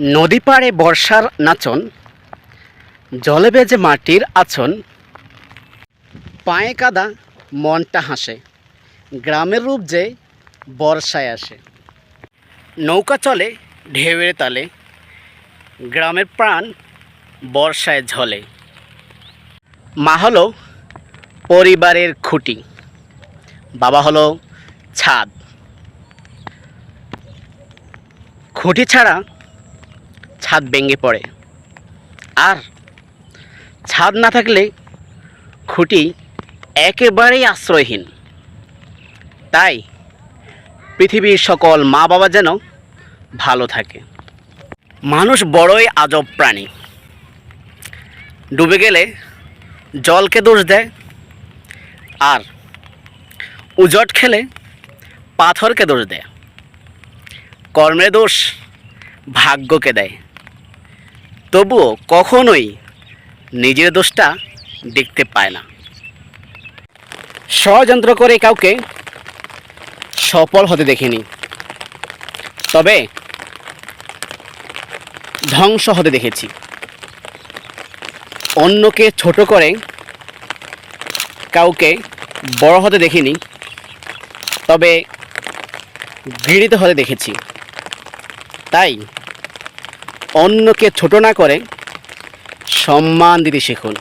নদী পাড়ে বর্ষার নাচন, জলে বেজে মাটির আচন পায়ে কাদা, মনটা হাসে, গ্রামের রূপ যে বর্ষায় আসে। নৌকা চলে ঢেউয়ের তালে, গ্রামের প্রাণ বর্ষায় ঝলে। মা হলো পরিবারের খুঁটি, বাবা হলো ছাদ। খুঁটি ছাড়া ছাদ ভেঙে পড়ে। আর ছাদ না থাকলে খুঁটি একেবারেই আশ্রয়হীন। তাই পৃথিবীর সকল মা বাবা যেন ভালো থাকে। মানুষ বড়ই আজব প্রাণী। ডুবে গেলে জলকে দোষ দেয়, আর উজট খেলে পাথরকে দোষ দেয়। কর্মে দোষ ভাগ্যকে দেয়। তবুও কখনোই নিজের দোষটা দেখতে পায় না। ষড়যন্ত্র করে কাউকে সফল হতে দেখিনি, তবে ধ্বংস হতে দেখেছি। অন্যকে ছোট করে কাউকে বড় হতে দেখিনি, তবে ঘৃণিত হতে দেখেছি। তাই অন্যকে ছোট না করে সম্মান দিতে শিখুন।